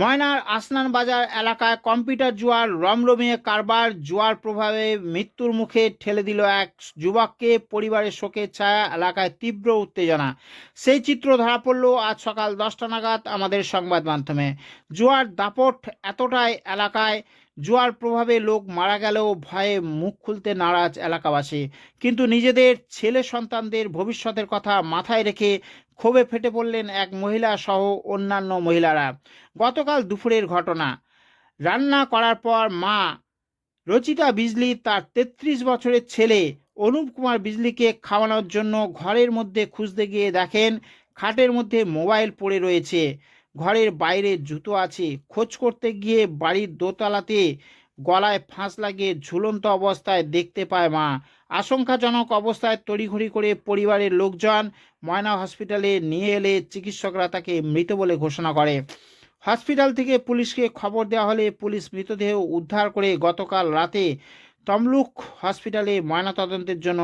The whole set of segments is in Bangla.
ময়নার আসনান বাজার এলাকায় কম্পিউটার জুয়ার রমরমিয়ে কারবার, জুয়ার প্রভাবে মৃত্যুর মুখে ঠেলে দিল এক যুবককে পরিবারের শোকের ছায়া, এলাকায় তীব্র উত্তেজনা। সেই চিত্র ধরা পড়ল আজ সকাল দশটা নাগাদ আমাদের সংবাদ মাধ্যমে। জুয়ার দাপট এতটাই এলাকায়, জুয়ার প্রভাবে লোক মারা গেলেও ভয়ে মুখ খুলতে নারাজ এলাকাবাসী। কিন্তু নিজেদের ছেলে সন্তানদের ভবিষ্যতের কথা মাথায় রেখে ক্ষোভে ফেটে পড়লেন এক মহিলা সহ অন্যান্য মহিলারা। গতকাল দুপুরের ঘটনা। রান্না করার পর মা রচিতা বিজলি, তার তেত্রিশ বছরের ছেলে অনুপ কুমার বিজলিকে খাওয়ানোর জন্য ঘরের মধ্যে খুঁজতে গিয়ে দেখেন খাটের মধ্যে মোবাইল পড়ে রয়েছে। ঘরের বাইরে জুতো আছে। খোঁজ করতে গিয়ে বাড়ির দোতলাতে গলায় ফাঁস লাগিয়ে ঝুলন্ত অবস্থায় দেখতে পায় মা। আশঙ্কাজনক অবস্থায় তড়িঘড়ি করে পরিবারের লোকজন ময়না হসপিটালে নিয়ে এলে চিকিৎসকরা তাকে মৃত বলে ঘোষণা করে। হসপিটাল থেকে পুলিশকে খবর দেওয়া হলে পুলিশ মৃতদেহ উদ্ধার করে গতকাল রাতে তমলুক হসপিটালে ময়নাতদন্তের জন্য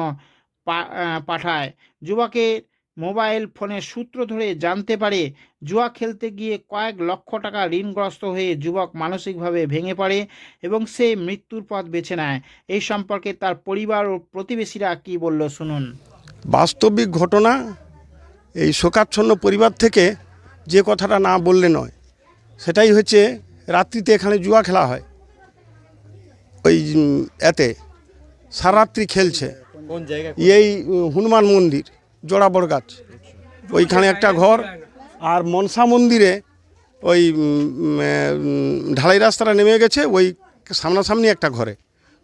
পাঠায়। যুবকের মোবাইল ফোনের সূত্র ধরে জানতে পারে জুয়া খেলতে গিয়ে কয়েক লক্ষ টাকা ঋণগ্রস্ত হয়ে যুবক মানসিকভাবে ভেঙে পড়ে এবং সে মৃত্যুর পথ বেছে নেয়। এই সম্পর্কে তার পরিবার ও প্রতিবেশীরা কি বলল শুনুন। বাস্তবিক ঘটনা এই শোকাচ্ছন্ন পরিবার থেকে যে কথাটা না বললে নয় সেটাই হচ্ছে রাত্রিতে এখানে জুয়া খেলা হয়। ওই এতে সারাত্রি খেলছে। এই হনুমান মন্দির। জোড়াবড় গাছ। ওইখানে একটা ঘর আর মনসা মন্দিরে ওই ঢালাই রাস্তাটা নেমে গেছে ওই সামনাসামনি একটা ঘরে।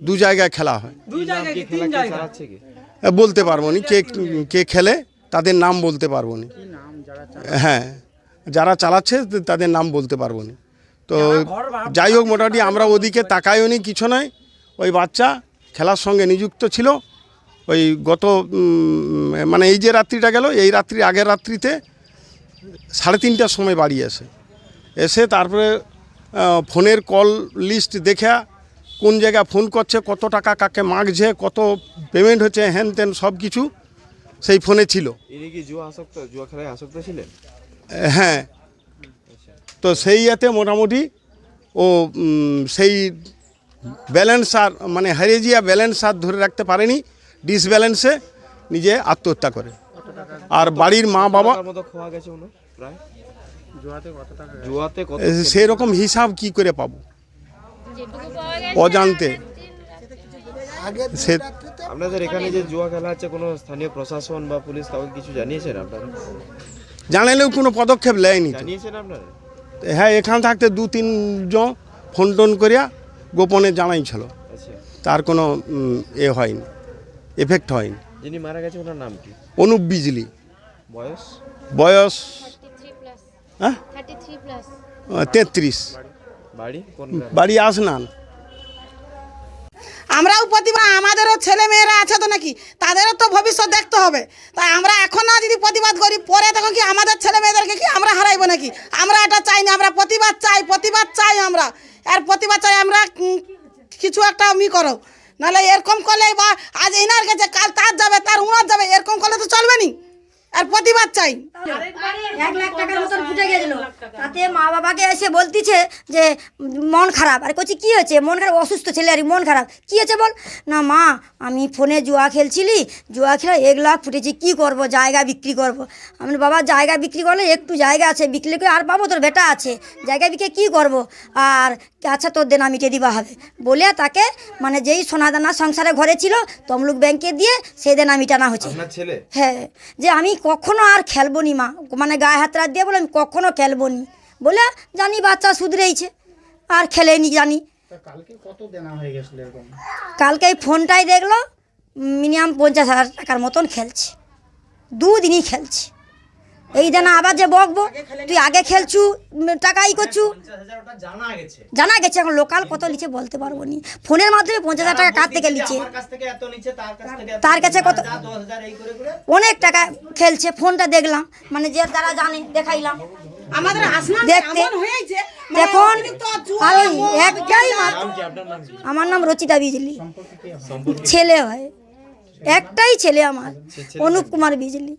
দু জায়গায় খেলা হয়। বলতে পারব নি কে কে খেলে তাদের নাম বলতে পারব নি। হ্যাঁ যারা চালাচ্ছে তাদের নাম বলতে পারব নি। তো যাই হোক মোটামুটি আমরা ওদিকে তাকাইও নি কিছু নয় ওই বাচ্চা খেলার সঙ্গে নিযুক্ত ছিল। ওই গত মানে এই যে রাত্রিটা গেল এই রাত্রি আগের রাত্রিতে সাড়ে তিনটার সময় বাড়ি আসে এসে তারপরে ফোনের কল লিস্ট দেখা কোন জায়গায় ফোন করছে কত টাকা কাকে মাগছে কত পেমেন্ট হচ্ছে হ্যান ত্যান সব কিছু সেই ফোনে ছিল। জুয়া জুয়া হ্যাঁ। তো সেই ইয়েতে মোটামুটি ও সেই ব্যালেন্স আর মানে হারিয়ে যাওয়া ব্যালেন্স আর ধরে রাখতে পারেনি। ডিসব্যালেন্সে নিজে আত্মহত্যা করে। আর বাড়ির মা বাবা টাকার মতো খোয়া গেছে ওনার প্রায়। জুয়াতে কত এ, সেই রকম হিসাব কি করে পাবো? অজান্তে। সে আপনাদের এখানে যে জুয়া খেলা হচ্ছে কোনো স্থানীয় প্রশাসন বা পুলিশ কাউকে কিছু জানিয়েছেন আপনারা? জানালেও কোনো পদক্ষেপ নেয়নি জানিয়েছেন আপনারা? হ্যাঁ এখান থাকতে দু তিনজন ফোন টোন করিয়া গোপনে জানাইছিল। আচ্ছা। তার কোনো এ হয়নি। এফেক্ট হয়নি। যিনি মারা গেছে ওনার নাম কি? অনুপ বিজলি। বয়স? বয়স? হ্যাঁ? তেত্রিশ। বাড়ি? বাড়ি? আসনান আমরাও প্রতিভা আমাদেরও ছেলে মেয়েরা আছে তো নাকি? তাদেরও তো ভবিষ্যৎ দেখতে হবে। তাই আমরা এখন না যদি প্রতিবাদ করি পরে তখন কি আমাদের ছেলে মেয়েদেরকে কি আমরা হারাইবো নাকি? আমরা এটা চাই না আমরা প্রতিবাদ চাই প্রতিবাদ চাই আমরা। আর প্রতিবাদ চাই আমরা কিছু একটা মি করো। নাহলে এরকম করলে বা আজ এনার কাছে কাল তার যাবে, তার উনার যাবে, এরকম করলে তো চলবে নি। আর প্রতিবাদ চাই। এক লাখ টাকার মতন ফুটে গেছিল। তাতে মা বাবাকে এসে বলতিছে যে মন খারাপ। আর কচি কী হয়েছে? মন খারাপ অসুস্থ ছেলে আর মন খারাপ। কী হয়েছে বল? না মা আমি ফোনে জুয়া খেলছিলি। জুয়া খেলে এক লাখ ফুটেছি কী করব? জায়গা বিক্রি করব। আমি বাবা জায়গা বিক্রি করলে একটু জায়গা আছে বিক্রি করে আর পাবো তোর বেটা আছে। জায়গা বিক্রি কী করব? আর আচ্ছা তোর দেনা মিটিয়ে দিবা হবে। বলে তাকে মানে যেই সোনাদানা সংসারে ঘরে ছিল তমলুক ব্যাংকে দিয়ে সেই দেনা মিটানো হচ্ছে। হ্যাঁ যে আমি কখনো আর খেলব নি মা। মানে গায়ে হাত রাত দিয়ে বলে আমি কখনো খেলব নি। বলে জানি বাচ্চা শুধরেইছে। আর খেলেনি জানি। হয়ে কালকে এই ফোনটাই দেখল মিনিমাম পঞ্চাশ হাজার টাকার মতন খেলছে। দুদিনই খেলছে। এই যে না আবার যে বকবো তুই আগে খেলছু টাকা ই করছু। জানা গেছে। এখন লোকাল কত লিচে বলতে পারব নি। ফোনের মাধ্যমে পঞ্চাশ হাজার টাকা কার থেকে লিচে তার কাছে কত? অনেক টাকা খেলছে ফোনটা দেখলাম মানে যে তারা জানে দেখাইলাম। আমাদের আসনা দেখতে। এমন দেখুন একটাই আমার নাম রচিতা বিজলি। ছেলে হয়। একটাই ছেলে আমার অনুপ কুমার বিজলি।